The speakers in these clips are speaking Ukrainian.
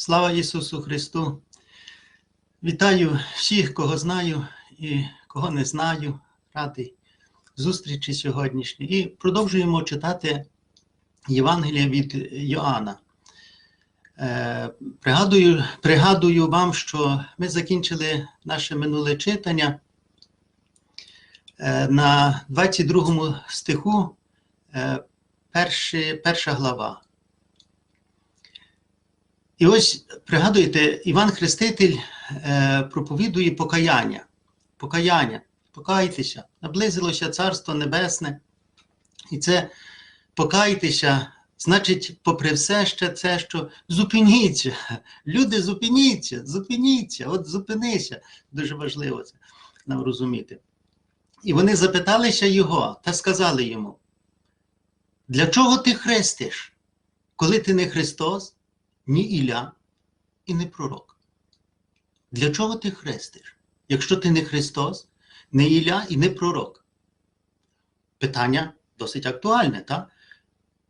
Слава Ісусу Христу! Вітаю всіх, кого знаю і кого не знаю. Радий зустрічі сьогоднішній. І продовжуємо читати Євангелія від Йоанна. Е, Пригадую, пригадую вам, що ми закінчили наше минуле читання е, на 22 стиху, е, перші, перша глава. І ось пригадуєте, Іван Хреститель е, проповідує покаяння. Покаяння, покайтеся, наблизилося Царство Небесне. І це покайтеся, значить, попри все ще це, що зупиніться. Люди, зупиніться, зупиніться, от зупинися. Дуже важливо це нам розуміти. І вони запиталися його та сказали йому: для чого ти хрестиш, коли ти не Христос? Ні Ілля і не пророк. Для чого ти хрестиш? Якщо ти не Христос, не Ілля і не пророк? Питання досить актуальне, так?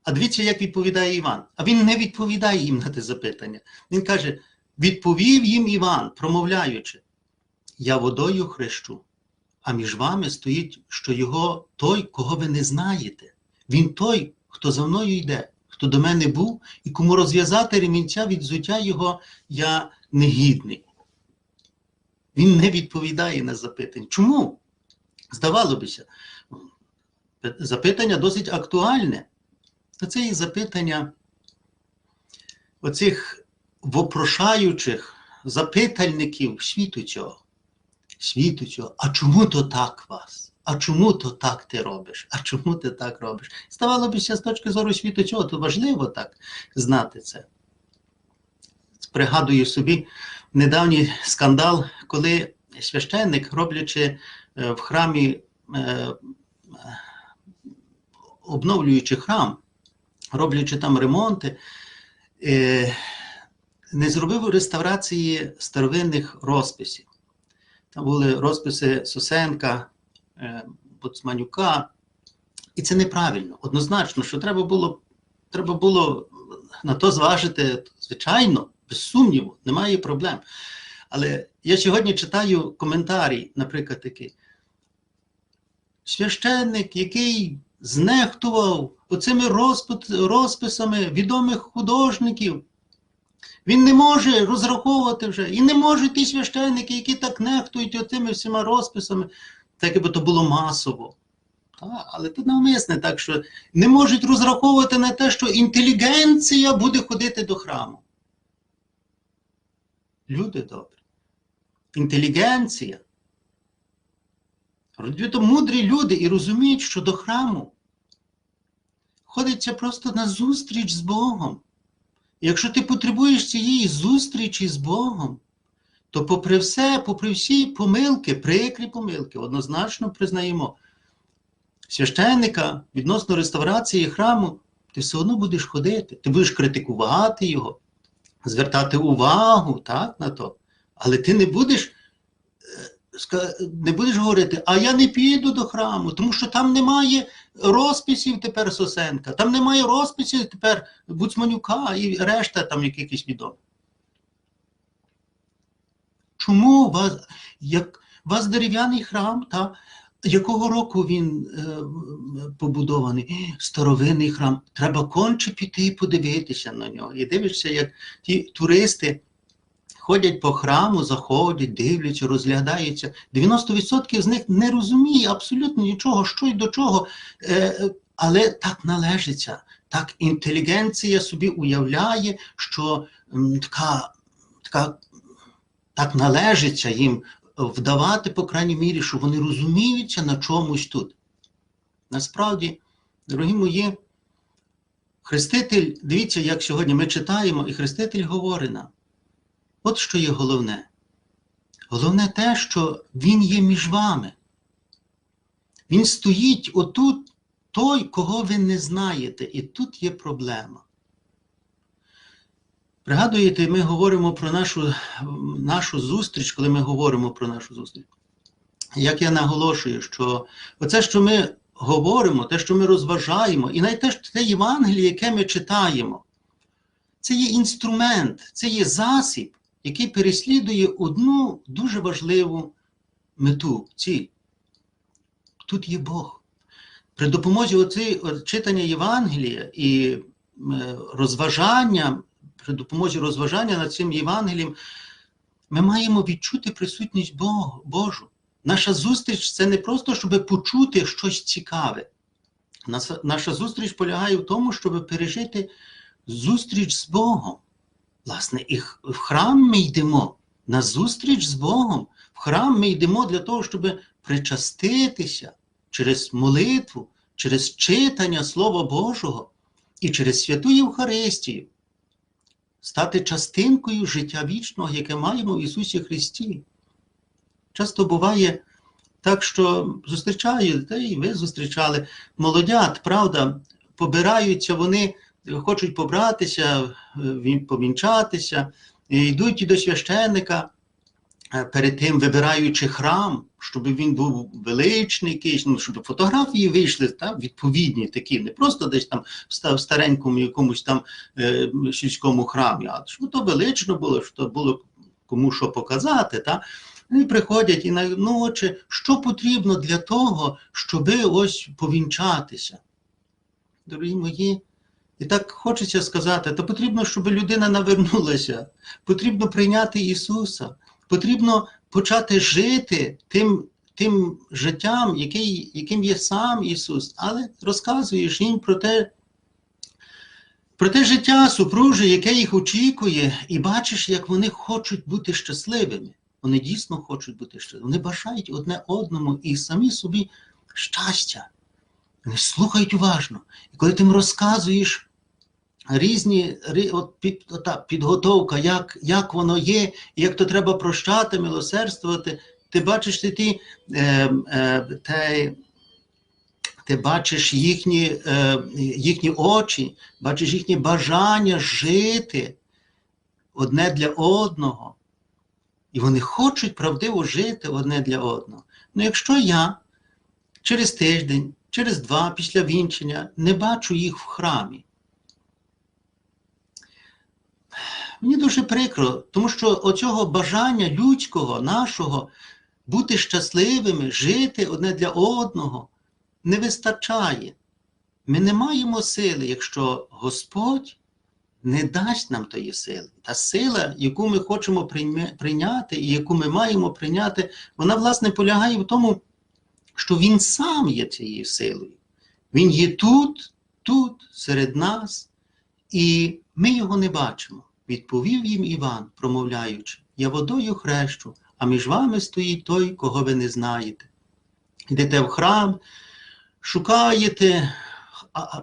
А дивіться, як відповідає Іван. А він не відповідає їм на те запитання. Він каже: відповів їм Іван, промовляючи: Я водою хрещу, а між вами стоїть, що його той, кого ви не знаєте. Він той, хто за мною йде хто до мене був, і кому розв'язати ремінця від взуття його я негідний. Він не відповідає на запитання. Чому? Здавалося бися, запитання досить актуальне. Це і запитання оцих вопрошаючих запитальників світу цього. Світу цього. А чому то так вас? А чому то так ти робиш? А чому ти так робиш? Ставало б з точки зору світу цього, то важливо так знати це. Пригадую собі недавній скандал, коли священник, роблячи в храмі, обновлюючи храм, роблячи там ремонти, не зробив реставрації старовинних розписів. Там були розписи Сусенка. Боцманюка. І це неправильно. Однозначно, що треба було треба було на то зважити, звичайно, без сумніву, немає проблем. Але я сьогодні читаю коментарі, наприклад, такий. Священник, який знехтував оцими розписами відомих художників, він не може розраховувати вже. І не можуть ті священники, які так нехтують оцими всіма розписами так якби то було масово. Та, але тут навмисне так, що не можуть розраховувати на те, що інтелігенція буде ходити до храму. Люди добрі. Інтелігенція. То мудрі люди і розуміють, що до храму ходиться просто на зустріч з Богом. Якщо ти потребуєш цієї зустрічі з Богом, то, попри все, попри всі помилки, прикрі помилки, однозначно признаємо, священника відносно реставрації храму, ти все одно будеш ходити, ти будеш критикувати його, звертати увагу так, на то. Але ти не будеш е, не будеш говорити, а я не піду до храму, тому що там немає розписів тепер Сосенка, там немає розписів тепер Буцманюка і решта там якихось відомих. Чому вас як, вас дерев'яний храм, та, якого року він е, побудований? Старовинний храм. Треба конче піти і подивитися на нього. І дивишся, як ті туристи ходять по храму, заходять, дивляться, розглядаються. 90% з них не розуміє абсолютно нічого, що й до чого. Е, але так належиться. Так інтелігенція собі уявляє, що м, така, така так належиться їм вдавати, по крайній мірі, що вони розуміються на чомусь тут. Насправді, дорогі мої, Хреститель, дивіться, як сьогодні ми читаємо, і Хреститель говорить нам. От що є головне. Головне те, що Він є між вами. Він стоїть отут, той, кого ви не знаєте, і тут є проблема. Пригадуєте, ми говоримо про нашу нашу зустріч, коли ми говоримо про нашу зустріч. Як я наголошую, що оце, що ми говоримо, те, що ми розважаємо, і навіть те, те Євангеліє, яке ми читаємо, це є інструмент, це є засіб, який переслідує одну дуже важливу мету, ціль. Тут є Бог. При допомозі оці, читання Євангелія і е, розважання, при допомозі розважання над цим Євангелієм, ми маємо відчути присутність Бога, Божу. Наша зустріч це не просто, щоб почути щось цікаве. Наша, зустріч полягає в тому, щоб пережити зустріч з Богом. Власне, і в храм ми йдемо на зустріч з Богом. В храм ми йдемо для того, щоб причаститися через молитву, через читання Слова Божого і через святу Євхаристію, стати частинкою життя вічного, яке маємо в Ісусі Христі. Часто буває так, що зустрічаю, та і ви зустрічали молодят, правда, побираються, вони хочуть побратися, він- повінчатися, йдуть і до священника, е, перед тим вибираючи храм, щоб він був величний, якийсь, ну, щоб фотографії вийшли та, відповідні такі, не просто десь там в старенькому якомусь там е, сільському храмі, а щоб то велично було, щоб то було кому що показати. Та? Вони приходять і на ну, отче, що потрібно для того, щоб ось повінчатися. Дорогі мої, і так хочеться сказати, то потрібно, щоб людина навернулася, потрібно прийняти Ісуса, потрібно почати жити тим, тим життям, який, яким є сам Ісус, але розказуєш їм про те, про те життя супружі, яке їх очікує, і бачиш, як вони хочуть бути щасливими. Вони дійсно хочуть бути щасливими. Вони бажають одне одному і самі собі щастя. Вони слухають уважно. І коли ти їм розказуєш різні от під, ота, підготовка, як, як воно є, і як то треба прощати, милосердствувати, ти бачиш ти, ти, е, е, те, ти бачиш їхні, е, їхні очі, бачиш їхні бажання жити одне для одного. І вони хочуть правдиво жити одне для одного. Ну, якщо я через тиждень, через два після вінчення не бачу їх в храмі, мені дуже прикро, тому що оцього бажання людського, нашого, бути щасливими, жити одне для одного, не вистачає. Ми не маємо сили, якщо Господь не дасть нам тої сили. Та сила, яку ми хочемо прийняти і яку ми маємо прийняти, вона, власне, полягає в тому, що Він сам є цією силою. Він є тут, тут, серед нас, і ми його не бачимо. Відповів їм Іван, промовляючи: Я водою хрещу, а між вами стоїть той, кого ви не знаєте. Йдете в храм, шукаєте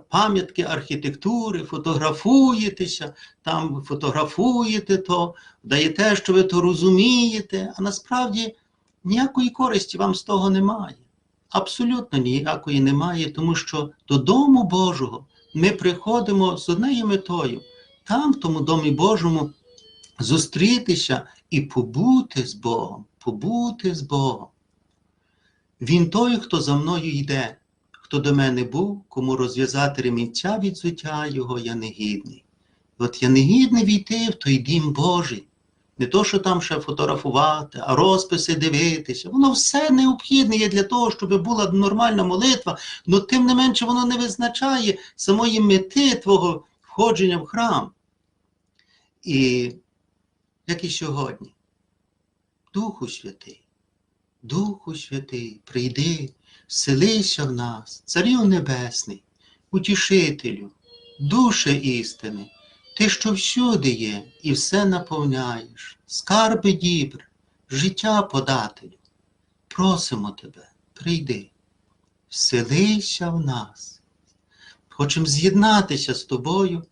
пам'ятки архітектури, фотографуєтеся, там фотографуєте то, даєте, що ви то розумієте, а насправді ніякої користі вам з того немає. Абсолютно ніякої немає, тому що до Дому Божого ми приходимо з однією метою, там, в тому Домі Божому, зустрітися і побути з Богом, побути з Богом. Він той, хто за мною йде, хто до мене був, кому розв'язати ремінця від взуття його, я не гідний. От я не гідний війти в той дім Божий. Не то, що там ще фотографувати, а розписи дивитися. Воно все необхідне є для того, щоб була нормальна молитва, але тим не менше воно не визначає самої мети твого входження в храм. І як і сьогодні, Духу Святий, Духу Святий, прийди, селися в нас, Царю Небесний, утішителю, душе істини, ти, що всюди є і все наповняєш, скарби дібр, життя подателю. Просимо тебе, прийди, вселися в нас. Хочемо з'єднатися з тобою,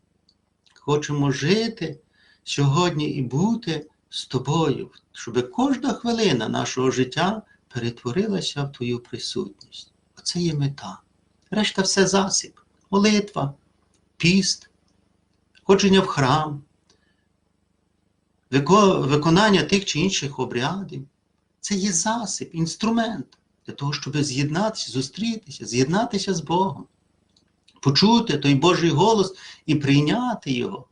хочемо жити сьогодні і бути з тобою, щоб кожна хвилина нашого життя перетворилася в твою присутність. Оце є мета. Решта все засіб, молитва, піст, ходження в храм, виконання тих чи інших обрядів. Це є засіб, інструмент для того, щоб з'єднатися, зустрітися, з'єднатися з Богом, почути той Божий голос і прийняти його.